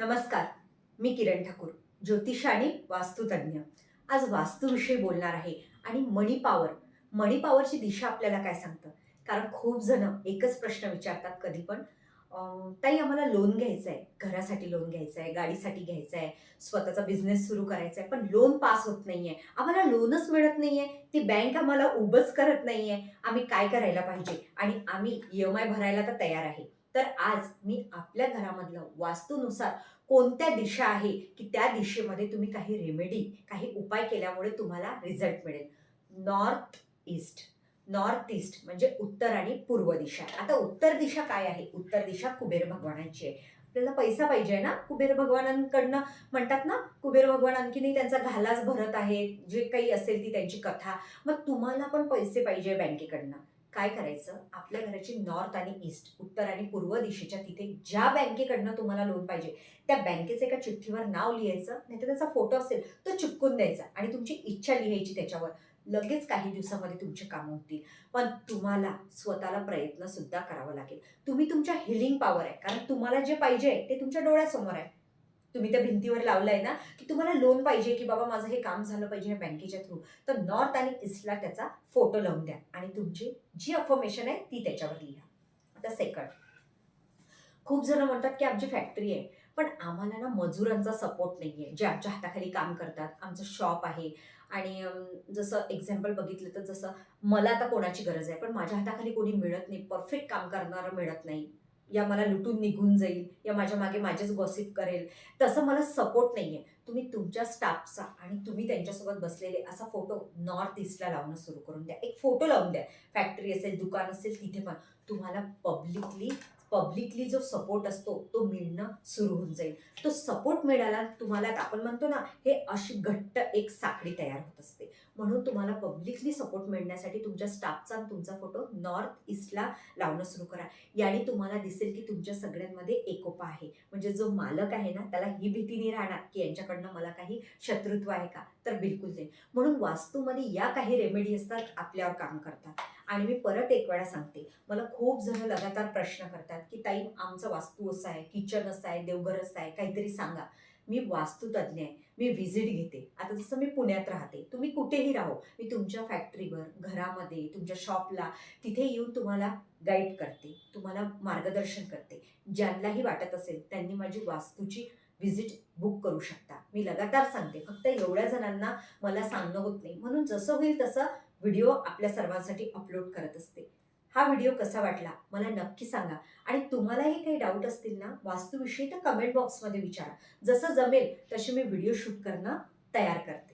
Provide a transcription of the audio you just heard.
नमस्कार मी किरण ठाकूर ज्योतिष आणि वास्तुतज्ञ. आज वास्तूविषयी बोलणार आहे आणि मणी पॉवर. मणी पॉवरची दिशा आपल्याला काय सांगतं? कारण खूप जण एकच प्रश्न विचारतात कधी पण. ताई आम्हाला लोन घ्यायचं आहे घरासाठी लोन घ्यायचं आहे गाडीसाठी घ्यायचं आहे स्वतःचा बिझनेस सुरू करायचा आहे पण लोन पास होत नाही आहे आम्हाला लोनच मिळत नाही आहे ती बँक आम्हाला उभंच करत नाही आहे आम्ही काय करायला पाहिजे? आणि आम्ही ई एम आय भरायला तर तयार आहे. तर आज मी आपल्या घरामधलं वास्तूनुसार कोणत्या दिशा आहे की त्या दिशेमध्ये तुम्ही काही रेमेडी काही उपाय केल्यामुळे तुम्हाला रिझल्ट मिळेल. नॉर्थ ईस्ट नॉर्थ ईस्ट म्हणजे उत्तर आणि पूर्व दिशा. आता उत्तर दिशा काय आहे? उत्तर दिशा कुबेर भगवानांची आहे. आपल्याला पैसा पाहिजे ना? कुबेर भगवानांकडनं म्हणतात ना कुबेर भगवान आणखीनही त्यांचा घालाच भरत आहे जे काही असेल ती त्यांची कथा. मग तुम्हाला पण पैसे पाहिजे बँकेकडनं काय करायचं? आपल्या घराची नॉर्थ आणि ईस्ट उत्तर आणि पूर्व दिशेच्या तिथे ज्या बँकेकडनं तुम्हाला लोन पाहिजे त्या बँकेचं एका चिठ्ठीवर नाव लिहायचं नाहीतर त्याचा फोटो असेल तो चिपकून द्यायचा आणि तुमची इच्छा लिहायची त्याच्यावर. लगेच काही दिवसामध्ये तुमचे कामं होतील. पण तुम्हाला स्वतःला प्रयत्न सुद्धा करावा लागेल. तुम्ही तुमच्या हिलिंग पॉवर आहे. कारण तुम्हाला जे पाहिजे ते तुमच्या डोळ्यासमोर आहे. तुम्ही त्या भिंतीवर लावलंय ना की तुम्हाला लोन पाहिजे की बाबा माझं हे काम झालं पाहिजे बँकेच्या थ्रू तर नॉर्थ आणि ईस्टला त्याचा फोटो लावून द्या आणि तुमची जी अफर्मेशन आहे ती त्याच्यावर लिहा. आता सेकंड खूप जण म्हणतात की आमची फॅक्टरी आहे पण आम्हाला ना मजुरांचा सपोर्ट नाही आहे जे आमच्या हाताखाली काम करतात आमचं शॉप आहे. आणि जसं एक्झाम्पल बघितलं तर जसं मला आता कोणाची गरज आहे पण माझ्या हाताखाली कोणी मिळत नाही परफेक्ट काम करणारं मिळत नाही. या मला लुटून निघून जाईल या माझ्या मागे माझेच गॉसिप करेल. तसं मला सपोर्ट नाही आहे तुम्ही तुमच्या स्टाफचा आणि तुम्ही त्यांच्यासोबत बसलेले असा फोटो नॉर्थ ईस्टला लावणं सुरू करून द्या. एक फोटो लावून द्या. फॅक्टरी असेल दुकान असेल तिथे पण. तुम्हाला पब्लिकली पब्लिकली जो सपोर्ट असतो तो मिळणं सुरू होऊन जाईल. तो सपोर्ट मिळाला तुम्हाला आपण म्हणतो ना हे अशी घट्ट एक साखळी तयार होत असते. म्हणून तुम्हाला पब्लिकली सपोर्ट मिळण्यासाठी तुमच्या स्टाफचा आणि तुमचा फोटो नॉर्थ ईस्टला लावणं सुरू करा. याने तुम्हाला दिसेल की तुमच्या सगळ्यांमध्ये एकोपा आहे. म्हणजे जो मालक आहे ना त्याला ही भीती नाही राहणार की यांच्याकडनं मला काही शत्रुत्व आहे का? तर बिलकुल नाही. म्हणून वास्तूमध्ये या काही रेमेडी असतात आपल्यावर काम करतात. आणि मी परत एक वेळा सांगते मला खूप जण लगातार प्रश्न करतात की ताई आमचं वास्तू असं आहे किचन असं आहे देवघर असं आहे काहीतरी सांगा. मी वास्तुतज्ञ आहे मी व्हिजिट घेते. आता जसं मी पुण्यात राहते तुम्ही कुठेही राहो मी तुमच्या फॅक्टरीवर घरामध्ये तुमच्या शॉपला तिथे येऊन तुम्हाला गाईड करते तुम्हाला मार्गदर्शन करते. ज्यांनाही वाटत असेल त्यांनी माझी वास्तूची व्हिजिट बुक करू शकता. मी लगातार सांगते फक्त एवढ्या जणांना मला सांगणं होत नाही. म्हणून जसं होईल तसं व्हिडिओ आपल्या सर्वांसाठी अपलोड करत असते. हा व्हिडिओ कसा वाटला मला नक्की सांगा. आणि तुम्हालाही काही डाऊट असतील ना वास्तूविषयी तर कमेंट बॉक्समध्ये विचारा. जसं जमेल तसे मी व्हिडिओ शूट करणं तयार करते.